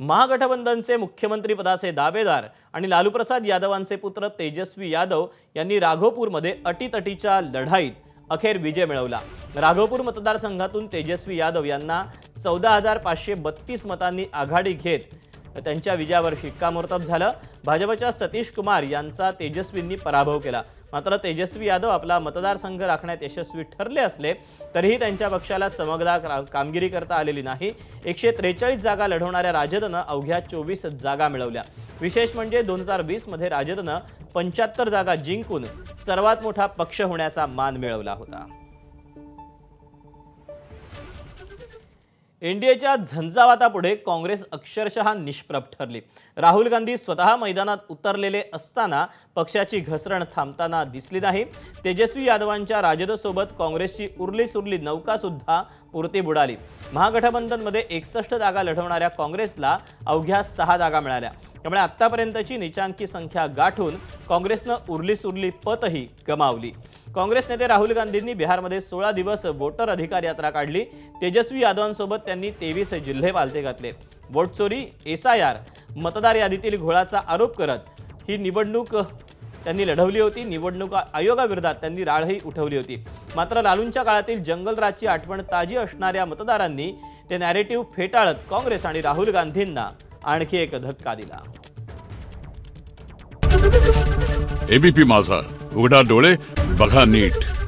महागठबंधनचे मुख्यमंत्री पदाचे दावेदार आणि लालूप्रसाद यादवांचे पुत्र तेजस्वी यादव यांनी राघोपूरमध्ये अटीतटीच्या लढाईत अखेर विजय मिळवला. राघोपूर मतदारसंघातून तेजस्वी यादव यांना चौदा हजार पाचशे बत्तीस मतांनी आघाडी घेत त्यांच्या विजयावर शिक्कामोर्तब झालं. भाजपच्या सतीश कुमार यांचा तेजस्वींनी पराभव केला. मात्र तेजस्वी यादव आपला मतदारसंघ राखण्यात यशस्वी ठरले असले तरीही त्यांच्या पक्षाला चमकदार कामगिरी करता आलेली नाही. एकशे त्रेचाळीस जागा लढवणाऱ्या राजदनं अवघ्या चोवीस जागा मिळवल्या. विशेष म्हणजे दोन हजार वीसमध्ये राजदनं पंच्याहत्तर जागा जिंकून सर्वात मोठा पक्ष होण्याचा मान मिळवला होता. एनडीएच्या झंझावातापुढे काँग्रेस अक्षरशः निष्प्रभ ठरली. राहुल गांधी स्वतः मैदानात उतरलेले असताना पक्षाची घसरण थांबताना दिसली नाही. तेजस्वी यादवांच्या राजदसोबत काँग्रेसची उरली सुरली नौकासुद्धा पुरती बुडाली. महागठबंधनमध्ये एकसष्ट जागा लढवणाऱ्या काँग्रेसला अवघ्या सहा जागा मिळाल्या. त्यामुळे आत्तापर्यंतची निचांकी संख्या गाठून काँग्रेसनं उरली सुरली पतही गमावली. काँग्रेस नेते राहुल गांधींनी बिहारमध्ये सोळा दिवस वोटर अधिकार यात्रा काढली. तेजस्वी यादवांसोबत त्यांनी तेवीस जिल्हे पालते घातले. वोटचोरी एसआयआर एस आय आर मतदार यादीतील घोळाचा आरोप करत ही निवडणूक त्यांनी लढवली होती. निवडणूक आयोगाविरोधात त्यांनी राळही उठवली होती. मात्र लालूंच्या काळातील जंगलराजची आठवण ताजी असणाऱ्या मतदारांनी ते नॅरेटिव्ह फेटाळत काँग्रेस आणि राहुल गांधींना आणखी एक धक्का दिला. एबीपी माझा. उघडा डोळे बघा नीट.